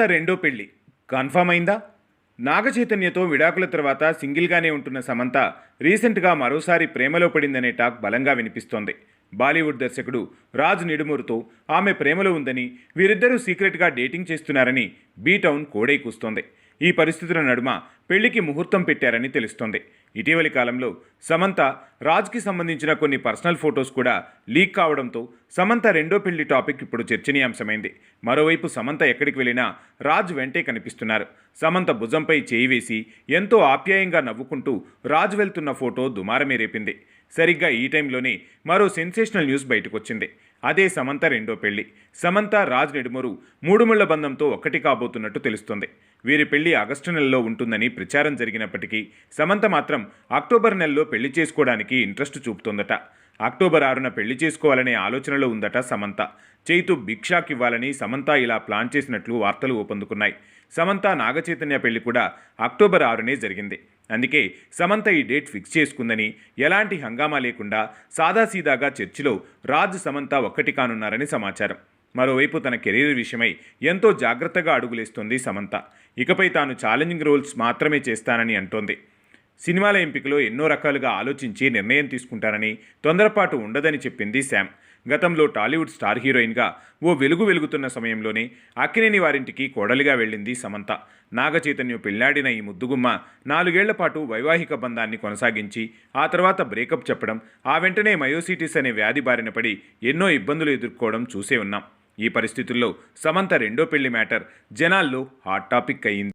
రెండో పెళ్ళి కన్ఫర్మ్ అయిందా? నాగచైతన్యతో విడాకుల తర్వాత సింగిల్గానే ఉంటున్న సమంత రీసెంట్గా మరోసారి ప్రేమలో పడిందనే టాక్ బలంగా వినిపిస్తోంది. బాలీవుడ్ దర్శకుడు రాజ్ నిడుమూరుతో ఆమె ప్రేమలో ఉందని వీరిద్దరూ సీక్రెట్గా డేటింగ్ చేస్తున్నారని బీటౌన్ కోడై కూస్తోంది. ఈ పరిస్థితుల నడుమ పెళ్ళికి ముహూర్తం పెట్టారని తెలుస్తోంది. ఇటీవలి కాలంలో సమంత రాజ్కి సంబంధించిన కొన్ని పర్సనల్ ఫొటోస్ కూడా లీక్ కావడంతో సమంత రెండో పెళ్ళి టాపిక్ ఇప్పుడు చర్చనీయాంశమైంది. మరోవైపు సమంత ఎక్కడికి వెళ్ళినా రాజ్ వెంటే కనిపిస్తున్నారు. సమంత భుజంపై చేయి వేసి ఎంతో ఆప్యాయంగా నవ్వుకుంటూ రాజ్ వెళ్తున్న ఫోటో దుమారమే రేపింది. సరిగ్గా ఈ టైంలోనే మరో సెన్సేషనల్ న్యూస్ బయటకొచ్చింది. అదే సమంత రెండో పెళ్ళి. సమంత రాజ్ నెడుమూరు మూడుముళ్ళ బంధంతో ఒక్కటి కాబోతున్నట్టు తెలుస్తుంది. వీరి పెళ్ళి ఆగస్టు నెలలో ఉంటుందని ప్రచారం జరిగినప్పటికీ సమంత మాత్రం అక్టోబర్ నెలలో పెళ్ళి చేసుకోవడానికి ఇంట్రెస్ట్ చూపుతోందట. అక్టోబర్ ఆరున పెళ్ళి చేసుకోవాలనే ఆలోచనలో ఉందట సమంత. చైతు భిక్షాకివ్వాలని ఇవ్వాలని సమంత ఇలా ప్లాన్ చేసినట్లు వార్తలు ఊపందుకున్నాయి. సమంత నాగచైతన్య పెళ్ళి కూడా అక్టోబర్ ఆరునే జరిగింది. అందుకే సమంత ఈ డేట్ ఫిక్స్ చేసుకుందని ఎలాంటి హంగామా లేకుండా సాదాసీదాగా చర్చిలో రాజ్ సమంత ఒక్కటి కానున్నారని సమాచారం. మరోవైపు తన కెరీర్ విషయమై ఎంతో జాగ్రత్తగా అడుగులేస్తుంది సమంత. ఇకపై తాను ఛాలెంజింగ్ రోల్స్ మాత్రమే చేస్తానని అంటోంది. సినిమాల ఎంపికలో ఎన్నో రకాలుగా ఆలోచించి నిర్ణయం తీసుకుంటానని తొందరపాటు ఉండదని చెప్పింది శామ్. గతంలో టాలీవుడ్ స్టార్ హీరోయిన్గా ఓ వెలుగు వెలుగుతున్న సమయంలోనే అక్కినేని వారింటికి కోడలిగా వెళ్ళింది సమంత. నాగచైతన్యం పెళ్ళాడిన ఈ ముద్దుగుమ్మ నాలుగేళ్ళ పాటు వైవాహిక బంధాన్ని కొనసాగించి ఆ తర్వాత బ్రేకప్ చెప్పడం ఆ వెంటనే మయోసిటిస్ అనే వ్యాధి బారిన పడి ఎన్నో ఇబ్బందులు ఎదుర్కోవడం చూసే ఉన్నాం. ఈ పరిస్థితుల్లో సమంత రెండో పెళ్ళి మ్యాటర్. జనాల్లో హాట్ టాపిక్ అయింది